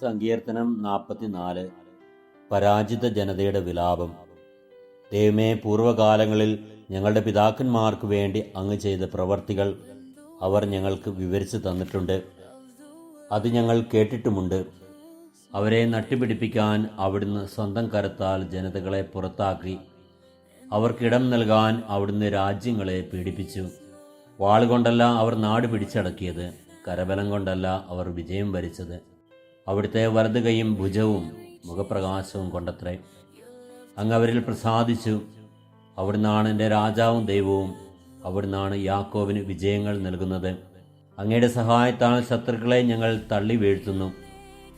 സങ്കീർത്തനം നാൽപ്പത്തിനാല് പരാജിത ജനതയുടെ വിലാപം. ദൈവമേ പൂർവകാലങ്ങളിൽ ഞങ്ങളുടെ പിതാക്കന്മാർക്ക് വേണ്ടി അങ്ങ് ചെയ്ത പ്രവർത്തികൾ അവർ ഞങ്ങൾക്ക് വിവരിച്ചു തന്നിട്ടുണ്ട്. അത് ഞങ്ങൾ കേട്ടിട്ടുമുണ്ട്. അവരെ നട്ടിപിടിപ്പിക്കാൻ അവിടുന്ന് സ്വന്തം കരത്താൽ ജനതകളെ പുറത്താക്കി. അവർക്കിടം നൽകാൻ അവിടുന്ന് രാജ്യങ്ങളെ പീഡിപ്പിച്ചു. വാൾ കൊണ്ടല്ല അവർ നാട് പിടിച്ചടക്കിയത്. കരബലം കൊണ്ടല്ല അവർ വിജയം വരിച്ചത്. അവിടുത്തെ വലതുകൈയും ഭുജവും മുഖപ്രകാശവും കൊണ്ടത്രേ. അങ്ങ് അവരിൽ പ്രസാദിച്ചു. അവിടുന്നാണ് എന്റെ രാജാവും ദൈവവും. അവിടുന്നാണ് യാക്കോവിന് വിജയങ്ങൾ നൽകുന്നത്. അങ്ങയുടെ സഹായത്താൽ ശത്രുക്കളെ ഞങ്ങൾ തള്ളി വീഴ്ത്തുന്നു.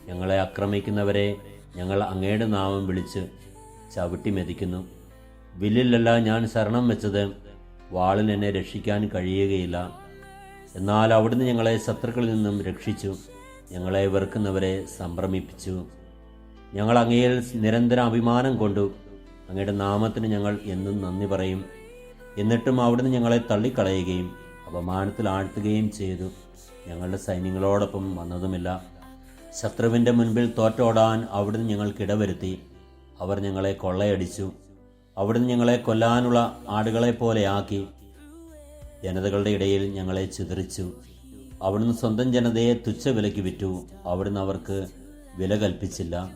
ഞങ്ങളെ ആക്രമിക്കുന്നവരെ ഞങ്ങൾ അങ്ങയുടെ നാമം വിളിച്ച് ചവിട്ടി മെതിക്കുന്നു. വില്ലിലല്ല ഞാൻ ശരണം വെച്ചത്. വാളിന് എന്നെ രക്ഷിക്കാൻ കഴിയുകയില്ല. എന്നാൽ അവിടുന്ന് ഞങ്ങളെ ശത്രുക്കളിൽ നിന്നും രക്ഷിച്ചു. ഞങ്ങളെ വെറുക്കുന്നവരെ സംഭ്രമിപ്പിച്ചു. ഞങ്ങൾ അങ്ങയിൽ നിരന്തരം അഭിമാനം കൊണ്ടു. അങ്ങയുടെ നാമത്തിന് ഞങ്ങൾ എന്നും നന്ദി പറയും. എന്നിട്ടും അവിടുന്ന് ഞങ്ങളെ തള്ളിക്കളയുകയും അപമാനത്തിൽ ആഴ്ത്തുകയും ചെയ്തു. ഞങ്ങളുടെ സൈന്യങ്ങളോടൊപ്പം വന്നതുമില്ല. ശത്രുവിന്റെ മുൻപിൽ തോറ്റോടാൻ അവിടുന്ന് ഞങ്ങൾക്കിടവരുത്തി അവർ ഞങ്ങളെ കൊള്ളയടിച്ചു. അവിടുന്ന് ഞങ്ങളെ കൊല്ലാനുള്ള ആടുകളെ പോലെയാക്കി ജനതകളുടെ ഇടയിൽ ഞങ്ങളെ ചിതറിച്ചു. അവിടുന്ന് സ്വന്തം ജനതയെ തുച്ഛവിലയ്ക്ക് വിറ്റു. അവിടുന്ന് അവർക്ക് വില കൽപ്പിച്ചില്ല.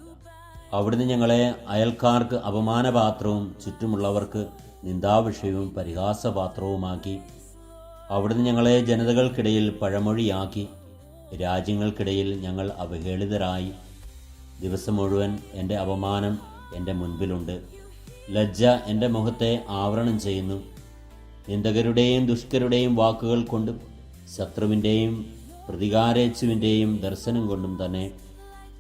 അവിടുന്ന് ഞങ്ങളെ അയൽക്കാർക്ക് അപമാനപാത്രവും ചുറ്റുമുള്ളവർക്ക് നിന്ദാവിഷയവും പരിഹാസപാത്രവുമാക്കി. അവിടുന്ന് ഞങ്ങളെ ജനതകൾക്കിടയിൽ പഴമൊഴിയാക്കി. രാജ്യങ്ങൾക്കിടയിൽ ഞങ്ങൾ അവഹേളിതരായി. ദിവസം മുഴുവൻ എന്റെ അപമാനം എന്റെ മുൻപിലുണ്ട്. ലജ്ജ എന്റെ മുഖത്തെ ആവരണം ചെയ്യുന്നു. നിന്ദകരുടെയും ദുഷ്കരുടെയും വാക്കുകൾ കൊണ്ടും ശത്രുവിന്റെയും പ്രതികാരേച്ഛുവിന്റെയും ദർശനം കൊണ്ടും തന്നെ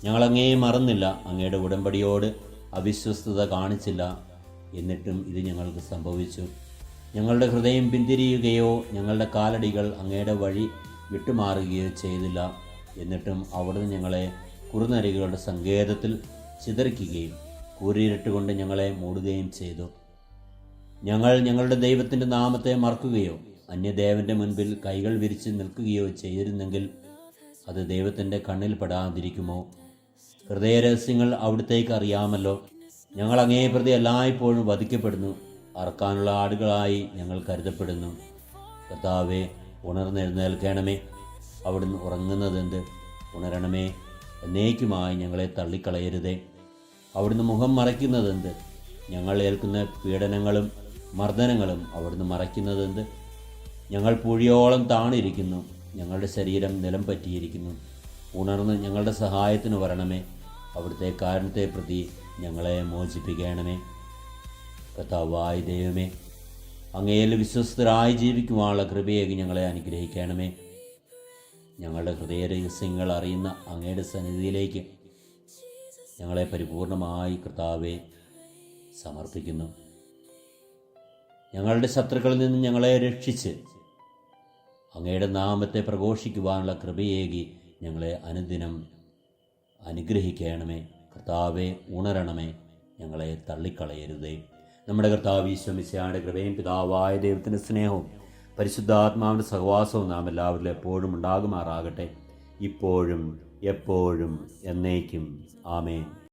ഞങ്ങളങ്ങേയും മറന്നില്ല അങ്ങയുടെ ഉടമ്പടിയോട് അവിശ്വസ്തത കാണിച്ചില്ല എന്നിട്ടും ഇത് ഞങ്ങൾക്ക് സംഭവിച്ചു. ഞങ്ങളുടെ ഹൃദയം പിന്തിരിയുകയോ ഞങ്ങളുടെ കാലടികൾ അങ്ങയുടെ വഴി വിട്ടുമാറുകയോ ചെയ്തില്ല എന്നിട്ടും അവിടുന്ന് ഞങ്ങളെ കുറുനരികളുടെ സങ്കേതത്തിൽ ചിതറിക്കുകയും കൂരിയിരട്ടുകൊണ്ട് കൊണ്ട് ഞങ്ങളെ മൂടുകയും ചെയ്തു. ഞങ്ങൾ ഞങ്ങളുടെ ദൈവത്തിന്റെ നാമത്തെ മറക്കുകയോ അന്യദേവന്റെ മുൻപിൽ കൈകൾ വിരിച്ച് നിൽക്കുകയോ ചെയ്തിരുന്നെങ്കിൽ അത് ദൈവത്തിന്റെ കണ്ണിൽ പെടാതിരിക്കുമോ? ഹൃദയരഹസ്യങ്ങൾ അവിടുത്തേക്ക് അറിയാമല്ലോ. ഞങ്ങൾ അങ്ങേ പ്രതി എല്ലായ്പ്പോഴും വധിക്കപ്പെടുന്നു. അറക്കാനുള്ള ആടുകളായി ഞങ്ങൾ കരുതപ്പെടുന്നു. കർത്താവെ ഉണർന്നെഴുന്നേൽക്കണമേ അവിടുന്ന് ഉറങ്ങുന്നതെന്ത്? ഉണരണമേ. എന്നേക്കുമായി ഞങ്ങളെ തള്ളിക്കളയരുതേ. അവിടുന്ന് മുഖം മറയ്ക്കുന്നതെന്ത്? ഞങ്ങൾ ഏൽക്കുന്ന പീഡനങ്ങളും മർദ്ദനങ്ങളും അവിടുന്ന് മറയ്ക്കുന്നതെന്ത്? ഞങ്ങൾ പുഴിയോളം താണിരിക്കുന്നു. ഞങ്ങളുടെ ശരീരം നിലം പറ്റിയിരിക്കുന്നു. ഉണർന്ന് ഞങ്ങളുടെ സഹായത്തിന് വരണമേ. അവിടുത്തെ കാരണത്തെ പ്രതി ഞങ്ങളെ മോചിപ്പിക്കണമേ. കഥാവായ ദൈവമേ അങ്ങയിൽ വിശ്വസ്തരായി ജീവിക്കുവാനുള്ള കൃപയേക്ക് ഞങ്ങളെ അനുഗ്രഹിക്കണമേ. ഞങ്ങളുടെ ഹൃദയ രഹസ്യങ്ങൾ അറിയുന്ന അങ്ങയുടെ സന്നിധിയിലേക്ക് ഞങ്ങളെ പരിപൂർണമായി കർത്താവെ സമർപ്പിക്കുന്നു. ഞങ്ങളുടെ ശത്രുക്കളിൽ നിന്ന് ഞങ്ങളെ രക്ഷിച്ച് അങ്ങയുടെ നാമത്തെ പ്രഘോഷിക്കുവാനുള്ള കൃപയേകി ഞങ്ങളെ അനുദിനം അനുഗ്രഹിക്കണമേ. കർത്താവെ ഉണരണമേ. ഞങ്ങളെ തള്ളിക്കളയരുതേ. നമ്മുടെ കർത്താവ് ഈശ്വമിശയുടെ കൃപയും പിതാവായ ദൈവത്തിന്റെ സ്നേഹവും പരിശുദ്ധാത്മാവിന്റെ സഹവാസവും നാം എല്ലാവരിലും എപ്പോഴും ഉണ്ടാകുമാറാകട്ടെ. ഇപ്പോഴും എപ്പോഴും എന്നേക്കും. ആമേൻ.